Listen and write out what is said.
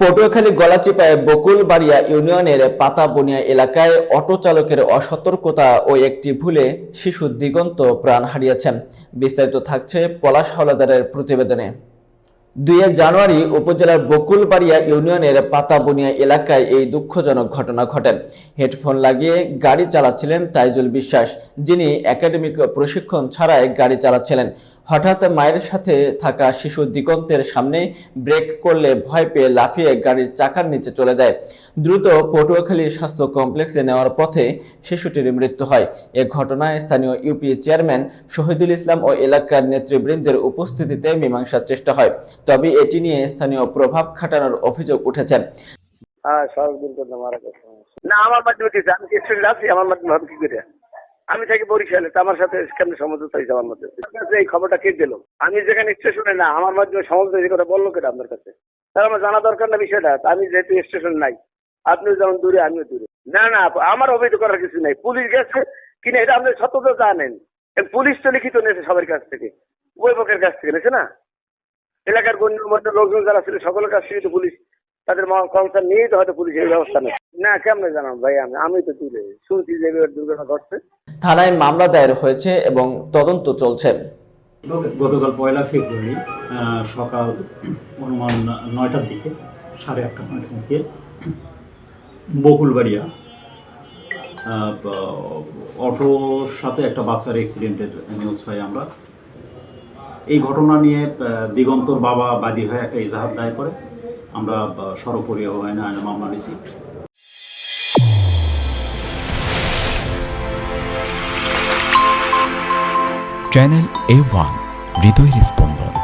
পটুয়াখালী গলাচিপায় বকুল বাড়িয়া ইউনিয়নের পাতাবনিয়া এলাকায় অটো চালকের অসতর্কতা ও একটি ভুলে শিশু দিগন্ত প্রাণ হারিয়েছেন। বিস্তারিত থাকছে পলাশ হাওলাদারের প্রতিবেদনে। দুই জানুয়ারি উপজেলার বকুলবাড়িয়া ইউনিয়নের পাতাবনিয়া এলাকায় এই দুঃখজনক ঘটনা ঘটে। হেডফোন লাগিয়ে গাড়ি চালাচ্ছিলেন তাইজুল বিশ্বাস, যিনি একাডেমিক প্রশিক্ষণ ছাড়াই গাড়ি চালাচ্ছিলেন। হঠাৎ মায়ের সাথে থাকা শিশু দিগন্তের সামনে ব্রেক করলে ভয় পেয়ে লাফিয়ে গাড়ির চাকার নিচে চলে যায়। দ্রুত পটুয়াখালী স্বাস্থ্য কমপ্লেক্সে নেওয়ার পথে শিশুটির মৃত্যু হয়। এ ঘটনায় স্থানীয় ইউপি চেয়ারম্যান শহীদুল ইসলাম ও এলাকার নেতৃবৃন্দের উপস্থিতিতে মীমাংসার চেষ্টা হয়। তবে এটি নিয়ে স্থানীয় প্রভাব খাটানোর অভিযোগ উঠেছে। হ্যাঁ না, আমার মাধ্যমে আমি স্টুডেন্ট আছি আমার মাধ্যমে কি করে? আমি থাকি বরিশালে আমার সাথে কেমন সমঝোতা হয়েছে আমার মধ্যে এই খবরটা কে দিল? আমি যেখানে স্টেশনে না, আমার মাধ্যমে সমঝোতা কথা বলল কেটে আপনার কাছে? আমার জানা দরকার না বিষয়টা আমি যেহেতু স্টেশন নাই, আপনিও যেমন দূরে, আমিও দূরে। না না, আমার অভিযোগ করার কিছু নাই। পুলিশ গেছে কিনা এটা আপনি সত্যতা জানেন। পুলিশ তো লিখিত নিয়েছে সবার কাছ থেকে উভয়পক্ষের কাছ থেকে, নিয়েছে না? এলাকার গণ্যমান্য লোকজন যারা ছিল সকলের কাছ থেকে তো পুলিশ তাদের কনসার্ন নিয়েই তো হয়তো পুলিশ এই ব্যবস্থা নেই না কেমনে জানাম ভাই আমি আমি তো দূরে শুনছি যে এবার দুর্ঘটনা ঘটছে থানায় মামলা দায়ের হয়েছে এবং তদন্ত চলছে গতকাল পয়লা ফেব্রুয়ারি সকাল অনুমান নয়টার দিকে সাড়ে আটটা নয়টার দিকে বকুলবাড়িয়া আহ, অটোর সাথে একটা বাচ্চার অ্যাক্সিডেন্টের নিউজ পাই আমরা এই ঘটনা নিয়ে দিগন্তর বাবা বাদী হয়ে একটা ইজাহার দায় করে। আমরা আহ, হয় আইনে মামলা নিছি। চ্যানেল এ ওয়ান হৃদয় স্পন্দন।